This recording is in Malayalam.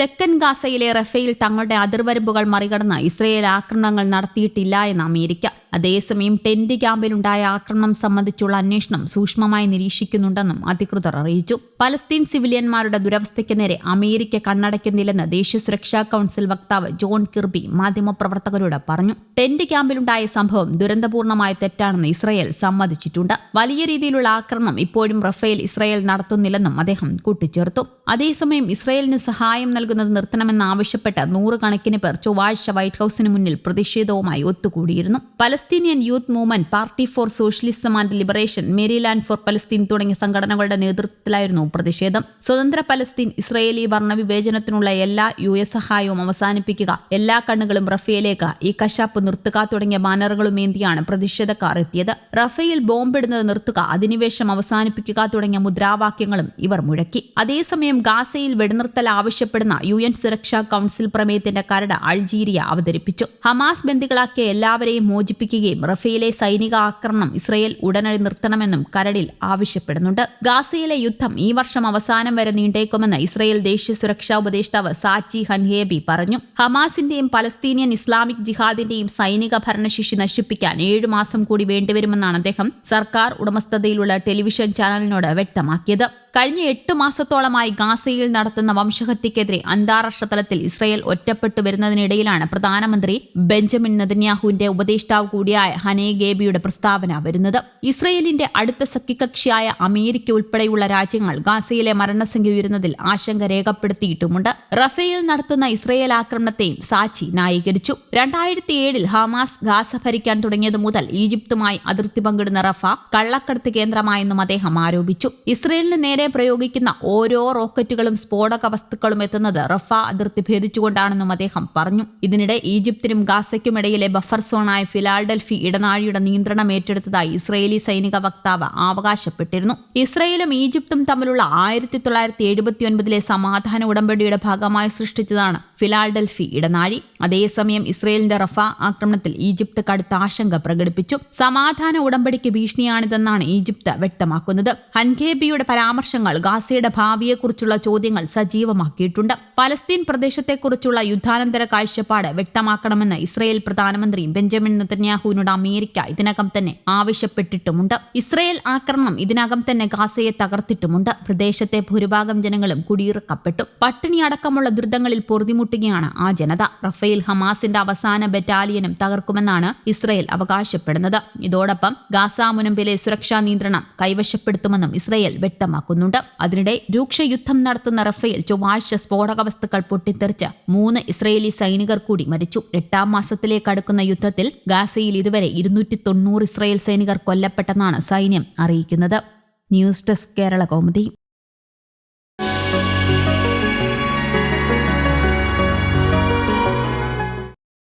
തെക്കൻ ഗാസയിലെ റഫേൽ തങ്ങളുടെ അതിർവരമ്പുകൾ മറികടന്ന് ഇസ്രയേൽ ആക്രമണങ്ങൾ നടത്തിയിട്ടില്ല എന്ന് അമേരിക്ക. അതേസമയം ടെന്റ് ക്യാമ്പിലുണ്ടായ ആക്രമണം സംബന്ധിച്ചുള്ള അന്വേഷണം സൂക്ഷ്മമായി നിരീക്ഷിക്കുന്നുണ്ടെന്നും അധികൃതർ അറിയിച്ചു. പലസ്തീൻ സിവിലിയന്മാരുടെ ദുരവസ്ഥയ്ക്ക് നേരെ അമേരിക്ക കണ്ണടയ്ക്കുന്നില്ലെന്ന് ദേശീയ സുരക്ഷാ കൌൺസിൽ വക്താവ് ജോൺ കിർബി മാധ്യമപ്രവർത്തകരോട് പറഞ്ഞു. ടെന്റ് ക്യാമ്പിലുണ്ടായ സംഭവം ദുരന്തപൂർണമായ തെറ്റാണെന്ന് ഇസ്രയേൽ സമ്മതിച്ചിട്ടുണ്ട്. വലിയ രീതിയിലുള്ള ആക്രമണം ഇപ്പോഴും റഫേൽ ഇസ്രയേൽ നടത്തുന്നില്ലെന്നും അദ്ദേഹം കൂട്ടിച്ചേർത്തു. അതേസമയം ഇസ്രയേലിന് സഹായം നൽകുന്നത് നിർത്തണമെന്നാവശ്യപ്പെട്ട് നൂറുകണക്കിന് പേർ ചൊവ്വാഴ്ച വൈറ്റ് ഹൌസിന് മുന്നിൽ പ്രതിഷേധവുമായി ഒത്തുകൂടിയിരുന്നു. Palestinian youth movement party for socialism and liberation Maryland for Palestine തുടങ്ങിയ സംഘടനകളുടെ നേതൃത്വത്തിലായിരുന്നു പ്രതിഷേധം. സ്വതന്ത്ര പലസ്തീൻ ഇസ്രയേലി വർണവിവേചനത്തിനുള്ള എല്ലാ യു എസ് സഹായവും അവസാനിപ്പിക്കുക എല്ലാ കണ്ണുകളും റഫേലേക്ക് ഈ കശാപ്പ് നിർത്തുക തുടങ്ങിയ ബാനറുകളും ഏന്തിയാണ് പ്രതിഷേധക്കാർ എത്തിയത്. റഫേൽ ബോംബിടുന്നത് നിർത്തുക അധിനിവേശം അവസാനിപ്പിക്കുക തുടങ്ങിയ മുദ്രാവാക്യങ്ങളും ഇവർ മുഴക്കി. അതേസമയം ഗാസയിൽ വെടിനിർത്തൽ ആവശ്യപ്പെടുന്ന യു എൻ സുരക്ഷാ കൌൺസിൽ പ്രമേയത്തിന്റെ കരട് അൾജീരിയ അവതരിപ്പിച്ചു. ഹമാസ് ബന്ദികളാക്കിയ എല്ലാവരെയും മോചിപ്പിക്കുകയും റഫേലെ സൈനിക ആക്രമണം ഇസ്രയേൽ ഉടനടി നിർത്തണമെന്നും കരടിൽ ആവശ്യപ്പെടുന്നുണ്ട്. ഗാസയിലെ യുദ്ധം ഈ വർഷം അവസാനം വരെ നീണ്ടേക്കുമെന്ന് ഇസ്രയേൽ ദേശീയ സുരക്ഷാ ഉപദേഷ്ടാവ് സാച്ചി ഹൻഹേബി പറഞ്ഞു. ഹമാസിന്റെയും പലസ്തീനിയൻ ഇസ്ലാമിക് ജിഹാദിന്റെയും സൈനിക ഭരണശേഷി നശിപ്പിക്കാൻ ഏഴു മാസം കൂടി വേണ്ടിവരുമെന്നാണ് അദ്ദേഹം സർക്കാർ ഉടമസ്ഥതയിലുള്ള ടെലിവിഷൻ ചാനലിനോട് വ്യക്തമാക്കിയത്. കഴിഞ്ഞ എട്ട് മാസത്തോളമായി ഗാസയിൽ നടത്തുന്ന വംശഹത്യക്കെതിരെ അന്താരാഷ്ട്ര തലത്തിൽ ഇസ്രയേൽ ഒറ്റപ്പെട്ടു വരുന്നതിനിടയിലാണ് പ്രധാനമന്ത്രി ബെഞ്ചമിൻ നെതന്യാഹുവിന്റെ ഉപദേഷ്ടാവ് കൂടിയായ ഹനേ ഗേബിയുടെ പ്രസ്താവന വരുന്നത്. ഇസ്രയേലിന്റെ അടുത്ത സഖ്യകക്ഷിയായ അമേരിക്ക ഉൾപ്പെടെയുള്ള രാജ്യങ്ങൾ ഗാസയിലെ മരണസംഖ്യ ഉയരുന്നതിൽ ആശങ്ക രേഖപ്പെടുത്തിയിട്ടുമുണ്ട്. റഫേൽ നടത്തുന്ന ഇസ്രയേൽ ആക്രമണത്തെയും സാച്ചി ന്യായീകരിച്ചു. രണ്ടായിരത്തി ഏഴിൽ ഹമാസ് ഗാസ ഭരിക്കാൻ തുടങ്ങിയത് മുതൽ ഈജിപ്തുമായി അതിർത്തി പങ്കിടുന്ന റഫ കള്ളക്കടത്ത് കേന്ദ്രമായെന്നും അദ്ദേഹം ആരോപിച്ചു. ഇസ്രയേലിന് നേരെ പ്രയോഗിക്കുന്ന ഓരോ റോക്കറ്റുകളും സ്ഫോടക വസ്തുക്കളും എത്തുന്നത് റഫ അതിർത്തി ഭേദിച്ചുകൊണ്ടാണെന്നും അദ്ദേഹം പറഞ്ഞു. ഇതിനിടെ ഈജിപ്തിനും ഗാസയ്ക്കുമിടയിലെ ബഫർ സോണായ ഫിലാഡൽഫി ഇടനാഴിയുടെ നിയന്ത്രണം ഏറ്റെടുത്തതായി ഇസ്രയേലി സൈനിക വക്താവ് അവകാശപ്പെട്ടിരുന്നു. ഇസ്രയേലും ഈജിപ്തും തമ്മിലുള്ള ആയിരത്തി തൊള്ളായിരത്തി സമാധാന ഉടമ്പടിയുടെ ഭാഗമായി സൃഷ്ടിച്ചതാണ് ഫിലാഡൽഫി ഇടനാഴി. അതേസമയം ഇസ്രയേലിന്റെ റഫ ആക്രമണത്തിൽ ഈജിപ്ത് കടുത്ത ആശങ്ക പ്രകടിപ്പിച്ചു. സമാധാന ഉടമ്പടിക്ക് ഭീഷണിയാണിതെന്നാണ് ഈജിപ്ത് വ്യക്തമാക്കുന്നത്. ഹൻഖേബിയുടെ പരാമർശങ്ങൾ ഗാസയുടെ ഭാവിയെക്കുറിച്ചുള്ള ചോദ്യങ്ങൾ സജീവമാക്കിയിട്ടുണ്ട്. പലസ്തീൻ പ്രദേശത്തെക്കുറിച്ചുള്ള യുദ്ധാനന്തര കാഴ്ചപ്പാട് വ്യക്തമാക്കണമെന്ന് ഇസ്രയേൽ പ്രധാനമന്ത്രി ബെഞ്ചമിൻ നെതന്യാഹുവിനോട് അമേരിക്ക ഇതിനകം തന്നെ ആവശ്യപ്പെട്ടിട്ടുമുണ്ട്. ഇസ്രയേൽ ആക്രമണം ഇതിനകം തന്നെ ഗാസയെ തകർത്തിട്ടുമുണ്ട്. പ്രദേശത്തെ ഭൂരിഭാഗം ജനങ്ങളും കുടിയിറക്കപ്പെട്ടു. പട്ടിണി അടക്കമുള്ള ദുരിതങ്ങളിൽ പൊറുതിമുട്ടുകയാണ് ആ ജനത. റഫേൽ ഹമാസിന്റെ അവസാന ബറ്റാലിയനും തകർക്കുമെന്നാണ് ഇസ്രയേൽ അവകാശപ്പെടുന്നത്. ഇതോടൊപ്പം ഗാസ മുനമ്പിലെ സുരക്ഷാ നിയന്ത്രണം കൈവശപ്പെടുത്തുമെന്നും ഇസ്രയേൽ വ്യക്തമാക്കുന്നുണ്ട്. അതിനിടെ രൂക്ഷ യുദ്ധം നടത്തുന്ന റഫേൽ ചൊവ്വാഴ്ച സ്ഫോടക വസ്തുക്കൾ പൊട്ടിത്തെറിച്ച് മൂന്ന് ഇസ്രയേലി സൈനികർ കൂടി മരിച്ചു. എട്ടാം മാസത്തിലേക്ക് അടുക്കുന്ന യുദ്ധത്തിൽ ഗാസയിൽ ഇതുവരെ ഇരുന്നൂറ്റി തൊണ്ണൂറ് ഇസ്രയേൽ സൈനികർ കൊല്ലപ്പെട്ടെന്നാണ് സൈന്യം അറിയിക്കുന്നത്. News desk Kerala Kaumudi.